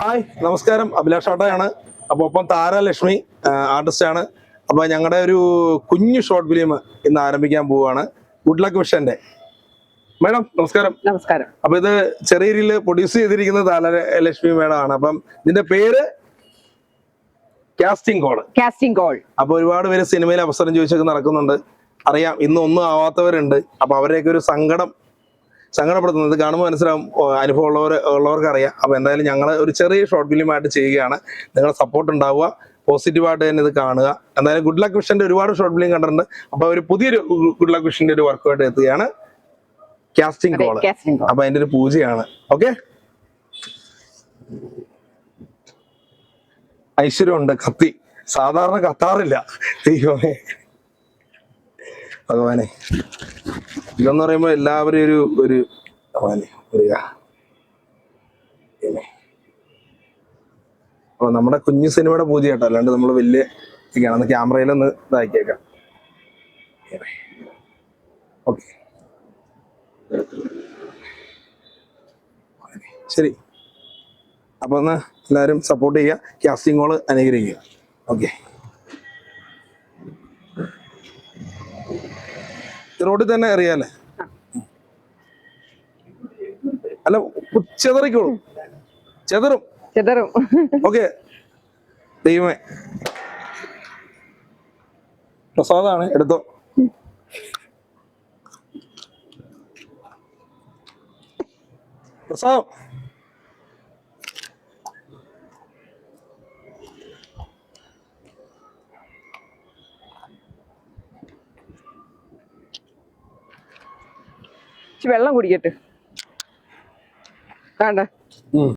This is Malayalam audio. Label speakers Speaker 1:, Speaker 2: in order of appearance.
Speaker 1: ഹായ് നമസ്കാരം. അഭിലാഷ് ആട്ടയാണ്. അപ്പോൾ ഒപ്പം താര ലക്ഷ്മി ആർട്ടിസ്റ്റ് ആണ്. അപ്പോൾ ഞങ്ങളുടെ ഒരു കുഞ്ഞു ഷോർട്ട് ഫിലിം ഇന്ന് ആരംഭിക്കാൻ പോവുകയാണ്. Good luck വിഷന്റെ. മേഡം നമസ്കാരം.
Speaker 2: നമസ്കാരം.
Speaker 1: അപ്പൊ ഇത് ചെറിയ രീതിയിൽ പ്രൊഡ്യൂസ് ചെയ്തിരിക്കുന്നത് താര ലക്ഷ്മി മേഡം ആണ് അപ്പം ഇതിന്റെ പേര് കാസ്റ്റിംഗ് കോൾ
Speaker 2: കാസ്റ്റിംഗ് കോൾ
Speaker 1: അപ്പൊ ഒരുപാട് പേര് സിനിമയിൽ അവസരം ചോദിച്ചൊക്കെ നടക്കുന്നുണ്ട്. അറിയാം ഇന്ന് ഒന്നും ആവാത്തവരുണ്ട്. അപ്പൊ അവരെയൊക്കെ ഒരു സങ്കടം സങ്കടപ്പെടുത്തുന്നത്. കാണുമ്പോൾ മനസ്സിലാവും അനുഭവം ഉള്ളവർ ഉള്ളവർക്ക് അറിയാം അപ്പോൾ എന്തായാലും ഞങ്ങൾ ഒരു ചെറിയ ഷോർട്ട് ഫിലിമായിട്ട് ചെയ്യുകയാണ്. നിങ്ങളുടെ സപ്പോർട്ട് ഉണ്ടാവുക. പോസിറ്റീവായിട്ട് തന്നെ ഇത് കാണുക. എന്തായാലും ഗുഡ് ലക്ക് വിഷന്റെ ഒരുപാട് ഷോർട്ട് ഫിലിം കണ്ടിട്ടുണ്ട്. അപ്പോൾ ഒരു പുതിയൊരു ഗുഡ് ലക്ക് വിഷന്റെ ഒരു വർക്കുമായിട്ട് എത്തുകയാണ് കാസ്റ്റിംഗ് കോൾ
Speaker 2: കാസ്റ്റിംഗ് കോൾ
Speaker 1: അപ്പൊ അതിന്റെ ഒരു പൂജയാണ്. ഓക്കെ ഐശ്വര്യമുണ്ട് കത്തി. സാധാരണ കത്താറില്ല. ദൈവമേ. ഭഗവാനെ. ഇതെന്ന് പറയുമ്പോൾ എല്ലാവരും ഒരു ഒരു. അപ്പൊ നമ്മുടെ കുഞ്ഞു സിനിമയുടെ പൂജ കേട്ടോ. അല്ലാണ്ട് നമ്മൾ വലിയ ഒന്ന് ക്യാമറയിലൊന്ന് ഇതാക്കിയേക്കാം. ഓക്കെ. ശരി. അപ്പൊ ഒന്ന് എല്ലാവരും സപ്പോർട്ട് ചെയ്യുക. കാസ്റ്റിംഗ് കോൾ അനുഗ്രഹിക്കുക ഓക്കെ. റോഡിൽ തന്നെ അറിയാലേ അല്ല ചെതറിക്കോളും. ചെതറും.
Speaker 2: ചെതറും.
Speaker 1: ഓക്കെ. ദൈവമേ. പ്രസാദാണ് എടുത്തോ. പ്രസാദം.
Speaker 2: വെള്ളം കുടിക്കട്ടെ. വേണ്ട.